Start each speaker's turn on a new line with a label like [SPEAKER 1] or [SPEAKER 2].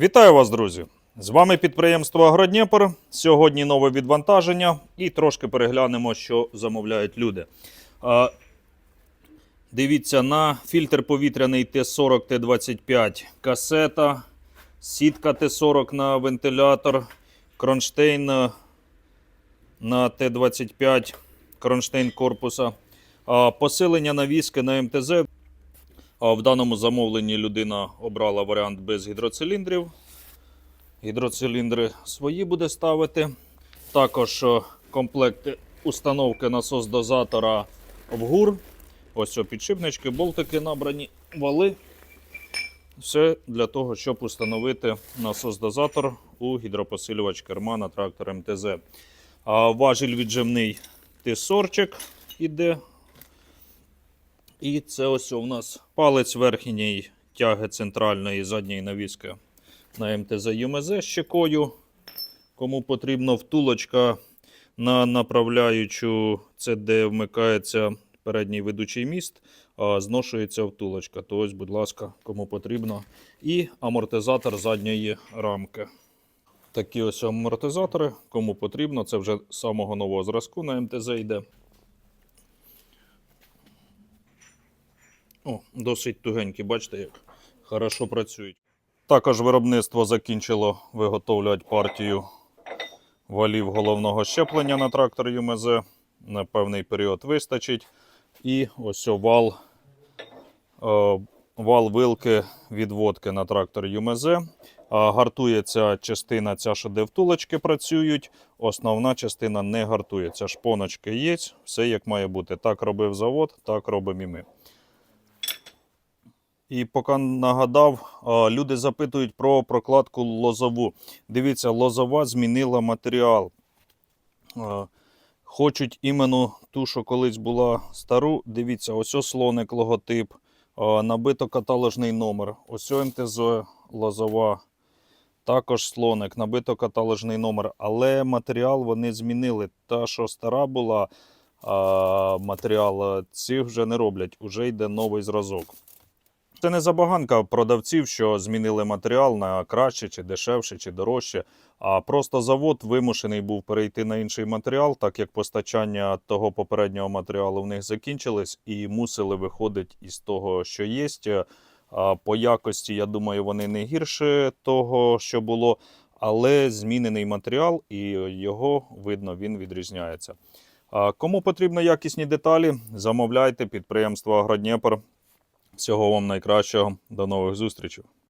[SPEAKER 1] Вітаю вас, друзі! З вами підприємство Агродніпр. Сьогодні нове відвантаження і трошки переглянемо, що замовляють люди. Дивіться на фільтр повітряний Т40 Т25 касета, сітка Т40 на вентилятор, кронштейн е, на Т25, кронштейн корпуса, посилення навіски на МТЗ. В даному замовленні людина обрала варіант без гідроциліндрів. Гідроциліндри свої буде ставити. Також е, комплекти установки насос-дозатора в ГУР. Ось о, підшипнички, болтики набрані, вали. Все для того, щоб установити насос-дозатор у гідропосилювач керма на трактор МТЗ. Важіль віджимний тисорчик іде і це ось у нас палець верхньої тяги центральної задньої навіски на МТЗ ЮМЗ щекою. Кому потрібно втулочка на направляючу, це де вмикається передній ведучий міст, а зношується втулочка. То ось, будь ласка, кому потрібно. І амортизатор задньої рамки. Такі ось амортизатори, кому потрібно, це вже самого нового зразку на МТЗ йде. О, досить тугенькі, бачите, як хорошо працюють. Також виробництво закінчило виготовлювати партію валів головного щеплення на трактор ЮМЗ. На певний період вистачить. І ось вал, е, вал вилки відводки на трактор ЮМЗ. Гартується частина, ця, що де втулочки працюють. Основна частина не гартується. Шпоночки є, все як має бути. Так робив завод, так робимо і ми. І поки нагадав, люди запитують про прокладку лозову. Дивіться, лозова змінила матеріал. Хочуть іменно ту, що колись була стару. Дивіться, ось слоник логотип, набито каталожний номер. Ось МТЗ лозова. Також слоник, набито каталожний номер. Але матеріал вони змінили. Та, що стара була, матеріал, ці вже не роблять. Уже йде новий зразок. Це не забаганка продавців, що змінили матеріал на краще, чи дешевше, чи дорожче. А просто завод вимушений був перейти на інший матеріал, так як постачання того попереднього матеріалу в них закінчились, і мусили виходити із того, що є. По якості, я думаю, вони не гірше того, що було, але змінений матеріал, і його видно, він відрізняється. Кому потрібні якісні деталі, замовляйте підприємство Агродніпр. Всього вам найкращого. До нових зустрічей.